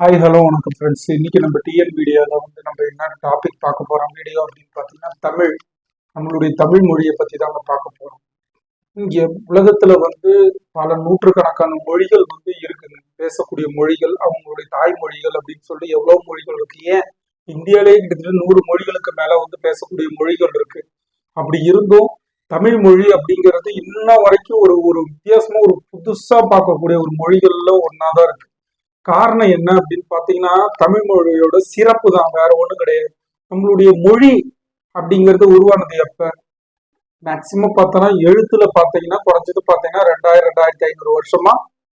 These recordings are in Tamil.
ஹாய் ஹலோ வணக்கம் ஃப்ரெண்ட்ஸ் இன்னைக்கு நம்ம டிஎன் வீடியோவில் வந்து நம்ம என்ன டாபிக் பார்க்க போகிறோம் வீடியோ அப்படின்னு பார்த்தீங்கன்னா தமிழ் நம்மளுடைய தமிழ் மொழியை பற்றி தான் நம்ம பார்க்க போகிறோம் இங்கே உலகத்தில் வந்து பல நூற்றுக்கணக்கான மொழிகள் வந்து இருக்குங்க பேசக்கூடிய மொழிகள் அவங்களுடைய தாய்மொழிகள் அப்படின்னு சொல்லி எவ்வளோ மொழிகள் இருக்கு? ஏன்? இந்தியாவிலே கிட்டத்தட்ட நூறு மொழிகளுக்கு மேலே வந்து பேசக்கூடிய மொழிகள் இருக்கு. அப்படி இருந்தும் தமிழ் மொழி அப்படிங்கிறது இன்ன வரைக்கும் ஒரு ஒரு வித்தியாசமாக ஒரு புதுசாக பார்க்கக்கூடிய ஒரு மொழிகளில் ஒன்றா தான் இருக்கு. காரணம் என்ன அப்படின்னு பாத்தீங்கன்னா தமிழ் மொழியோட சிறப்பு தான் வேற ஒன்றும் கிடையாது. நம்மளுடைய மொழி அப்படிங்கிறது உருவானது எப்ப? மேக்சிமம் பார்த்தோன்னா எழுத்துல பாத்தீங்கன்னா குறைஞ்சது பாத்தீங்கன்னா ரெண்டாயிரம் ரெண்டாயிரத்தி ஐநூறு வருஷமா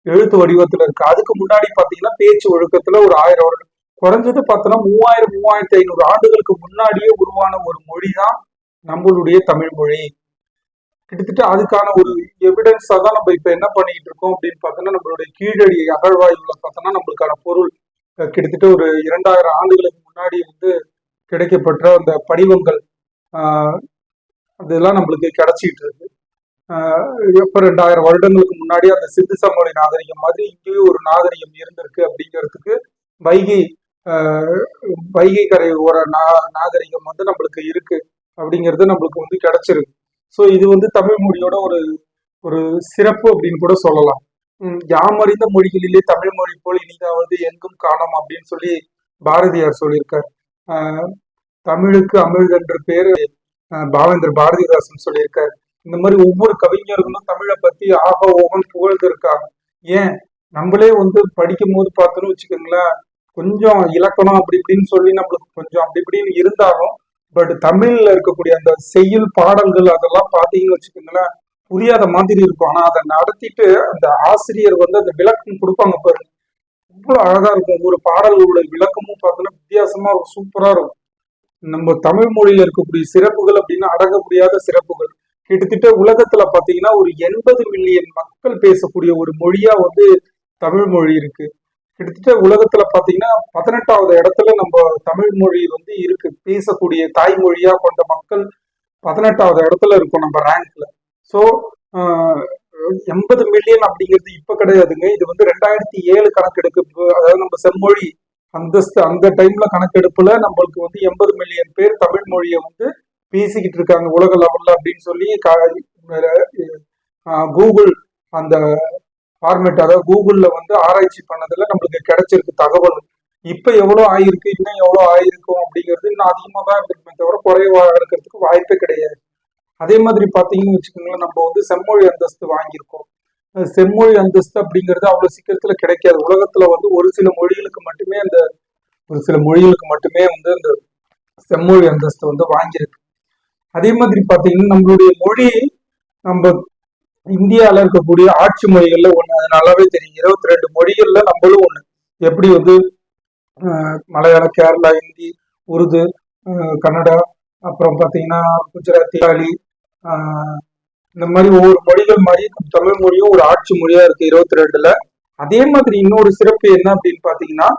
எழுத்து வடிவத்துல இருக்கு. அதுக்கு முன்னாடி பாத்தீங்கன்னா பேச்சு ஒழுக்கத்துல ஒரு ஆயிரம் வருடம் குறைஞ்சது பார்த்தோன்னா மூவாயிரம் மூவாயிரத்தி ஐநூறு ஆண்டுகளுக்கு முன்னாடியே உருவான ஒரு மொழி தான் நம்மளுடைய தமிழ் மொழி. கிட்டத்தட்ட அதுக்கான ஒரு எவிடன்ஸா தான் நம்ம இப்ப என்ன பண்ணிட்டு இருக்கோம் அப்படின்னு பார்த்தோன்னா நம்மளுடைய கீழடி அகழ்வாய்வுல பார்த்தோன்னா நம்மளுக்கான பொருள் கிட்டத்தட்ட ஒரு இரண்டாயிரம் ஆண்டுகளுக்கு முன்னாடி வந்து கிடைக்கப்பட்ட அந்த படிவங்கள் ஆஹ் அதெல்லாம் நம்மளுக்கு கிடைச்சிட்டு இருக்கு. ஆஹ் எப்ப ரெண்டாயிரம் வருடங்களுக்கு முன்னாடி அந்த சிந்து சமவெளி நாகரிகம் மாதிரி இங்கேயும் ஒரு நாகரிகம் இருந்திருக்கு அப்படிங்கிறதுக்கு வைகை வைகை கரை ஓர நா நாகரிகம் வந்து நம்மளுக்கு இருக்கு அப்படிங்கிறது நம்மளுக்கு வந்து கிடைச்சிருக்கு. ஸோ இது வந்து தமிழ் மொழியோட ஒரு ஒரு சிறப்பு அப்படின்னு கூட சொல்லலாம். உம் யாமறிந்த மொழிகளிலே தமிழ் மொழி போல் இனிதாவது எங்கும் காணோம் அப்படின்னு சொல்லி பாரதியார் சொல்லியிருக்கார். தமிழுக்கு அமிழ்தென்ற பேரு ஆஹ் பாவேந்தர் பாரதிதாசன் சொல்லியிருக்கார். இந்த மாதிரி ஒவ்வொரு கவிஞர்களும் தமிழை பத்தி ஆக ஓகன் புகழ்ந்திருக்காங்க ஏன்? நம்மளே வந்து படிக்கும் போது பார்த்தோன்னு வச்சுக்கோங்களேன் கொஞ்சம் இலக்கணம் அப்படி இப்படின்னு சொல்லி நம்மளுக்கு கொஞ்சம் அப்படி இப்படின்னு இருந்தாலும் பட் தமிழ்ல இருக்கக்கூடிய அந்த செய்யுள் பாடல்கள் அதெல்லாம் பார்த்தீங்கன்னு வச்சுக்கோங்களேன் புரியாத மாதிரி இருக்கும். ஆனா அதை நடத்திட்டு அந்த ஆசிரியர் வந்து அந்த விளக்கம் கொடுப்பாங்க பாருங்க இவ்வளவு அழகா இருக்கும். ஒவ்வொரு பாடல்களோட விளக்கமும் பார்த்தோன்னா வித்தியாசமா இருக்கும். சூப்பரா இருக்கும். நம்ம தமிழ் மொழியில இருக்கக்கூடிய சிறப்புகள் அப்படின்னா அடங்க முடியாத சிறப்புகள். கிட்டத்தட்ட உலகத்துல பாத்தீங்கன்னா ஒரு எண்பது மில்லியன் மக்கள் பேசக்கூடிய ஒரு மொழியா வந்து தமிழ் மொழி இருக்கு. கிட்டத்தட்ட உலகத்துல பாத்தீங்கன்னா பதினெட்டாவது இடத்துல நம்ம தமிழ் மொழி வந்து இருக்கு. பேசக்கூடிய தாய்மொழியா கொண்ட மக்கள் பதினெட்டாவது இடத்துல இருக்கும் நம்ம ரேங்க்ல ஸோ எண்பது மில்லியன் அப்படிங்கிறது இப்ப கிடையாதுங்க. இது வந்து ரெண்டாயிரத்தி ஏழு கணக்கெடுப்பு. அதாவது நம்ம செம்மொழி அந்தஸ்து அந்த டைம்ல கணக்கெடுப்புல நம்மளுக்கு வந்து எண்பது மில்லியன் பேர் தமிழ் மொழியை வந்து பேசிக்கிட்டு இருக்காங்க உலக லெவல்ல அப்படின்னு சொல்லி கூகுள் அந்த ஃபார்மேட் அதாவது வந்து ஆராய்ச்சி பண்ணதில் நம்மளுக்கு கிடைச்சிருக்கு தகவல். இப்போ எவ்வளோ ஆயிருக்கு இன்னும் எவ்வளோ ஆயிருக்கும் அப்படிங்கிறது இன்னும் அதிகமாக தான் இருக்குமே தவிர குறைவாக இருக்கிறதுக்கு வாய்ப்பே கிடையாது. அதே மாதிரி பார்த்தீங்கன்னு வச்சுக்கோங்களேன் நம்ம வந்து செம்மொழி அந்தஸ்து வாங்கியிருக்கோம். செம்மொழி அந்தஸ்து அப்படிங்கிறது அவ்வளோ சீக்கிரத்தில் கிடைக்காது. உலகத்தில் வந்து ஒரு சில மொழிகளுக்கு மட்டுமே அந்த ஒரு சில மொழிகளுக்கு மட்டுமே வந்து அந்த செம்மொழி அந்தஸ்து வந்து வாங்கியிருக்கு. அதே மாதிரி பார்த்தீங்கன்னா நம்மளுடைய மொழி நம்ம இந்தியாவில் இருக்கக்கூடிய ஆட்சி மொழிகள்ல ஒண்ணு. அது நல்லாவே தெரியும். இருபத்தி ரெண்டு மொழிகள்ல நம்மளும் ஒண்ணு. எப்படி வந்து மலையாளம் கேரளா ஹிந்தி உருது கன்னடா அப்புறம் பார்த்தீங்கன்னா குஜராத்தி மலையாளி இந்த மாதிரி ஒவ்வொரு மொழிகள் மாதிரி தமிழ் மொழியும் ஒரு ஆட்சி மொழியா இருக்கு இருபத்தி ரெண்டுல அதே மாதிரி இன்னொரு சிறப்பு என்ன அப்படின்னு பாத்தீங்கன்னா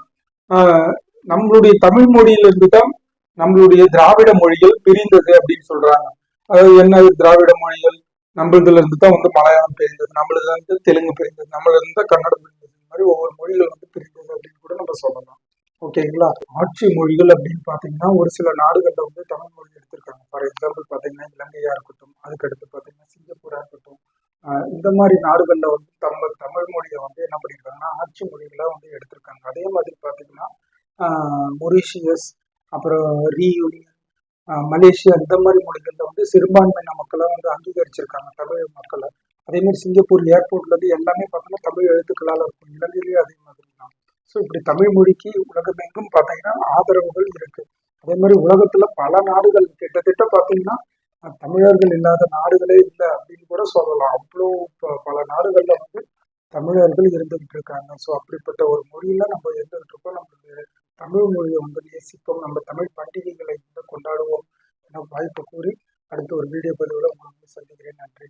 நம்மளுடைய தமிழ் மொழியிலிருந்து தான் நம்மளுடைய திராவிட மொழிகள் பிரிந்தது அப்படின்னு சொல்றாங்க. அதாவது என்ன திராவிட மொழிகள்? நம்மளதுல இருந்து தான் வந்து மலையாளம் பிரிந்தது நம்மளதுல இருந்து தெலுங்கு பிரிந்தது நம்மள இருந்து கன்னடம் பிரிந்தது இந்த மாதிரி ஒவ்வொரு மொழிகள் வந்து பிரிந்தது அப்படின்னு கூட நம்ம சொல்லலாம். ஓகேங்களா? ஆட்சி மொழிகள் அப்படின்னு பாத்தீங்கன்னா ஒரு சில நாடுகள்ல வந்து தமிழ் மொழி எடுத்திருக்காங்க. ஃபார் எக்ஸாம்பிள் பாத்தீங்கன்னா இலங்கையா இருக்கட்டும் அதுக்கடுத்து பாத்தீங்கன்னா சிங்கப்பூரா இருக்கட்டும் இந்த மாதிரி நாடுகள்ல வந்து தமிழ் தமிழ் மொழியை வந்து என்ன பண்ணியிருக்காங்கன்னா ஆட்சி மொழிகளாக வந்து எடுத்திருக்காங்க. அதே மாதிரி பாத்தீங்கன்னா மொரிஷியஸ் அப்புறம் ரீயூனியன் மலேசியா இந்த மாதிரி மொழிகளில் வந்து சிறுபான்மையின மக்களை வந்து அங்கீகரிச்சிருக்காங்க தமிழ் மக்களை. அதே மாதிரி சிங்கப்பூர் ஏர்போர்ட்லேருந்து எல்லாமே பார்த்தோம்னா தமிழ் எழுத்துக்களால் இருக்கும் இலங்கையிலேயே அதே மாதிரி தான். ஸோ இப்படி தமிழ் மொழிக்கு உலகமெங்கும் பார்த்தீங்கன்னா ஆதரவுகள் இருக்குது அதே மாதிரி உலகத்தில் பல நாடுகள் கிட்டத்தட்ட பார்த்தீங்கன்னா தமிழர்கள் இல்லாத நாடுகளே இல்லை அப்படின்னு கூட சொல்லலாம். அவ்வளோ பல நாடுகளில் வந்து தமிழர்கள் இருந்துகிட்டு இருக்காங்க. ஸோ அப்படிப்பட்ட ஒரு மொழியில் நம்ம இருந்துகிட்டு இருக்கோம். நம்மளுக்கு தமிழ் மொழியை வந்து நேசிப்போம். நம்ம தமிழ் பண்டிகைகளை கொண்டாடுவோம் என வாய்ப்பு கூறி அடுத்த ஒரு வீடியோ பதிவில் உங்களை சந்திக்கிறேன். நன்றி.